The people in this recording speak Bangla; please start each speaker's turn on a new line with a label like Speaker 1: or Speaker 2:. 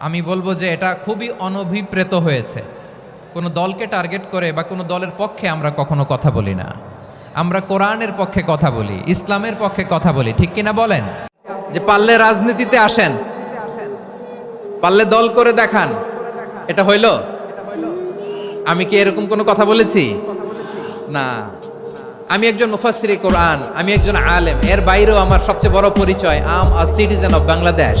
Speaker 1: আমি বলব যে এটা খুবই অনভিপ্রেত হয়েছে। কোনো দলকে টার্গেট করে বা কোনো দলের পক্ষে আমরা কখনো কথা বলি না। আমরা কোরআনের পক্ষে কথা বলি, ইসলামের পক্ষে কথা বলি, ঠিক কিনা বলেন? যে পারলে রাজনীতিতে আসেন, পারলে দল করে দেখান, এটা হইল? আমি কি এরকম কোনো কথা বলেছি? না। আমি একজন মুফাসির কোরআন, আমি একজন আলেম, এর বাইরেও আমার সবচেয়ে বড় পরিচয়, I'm a citizen of Bangladesh.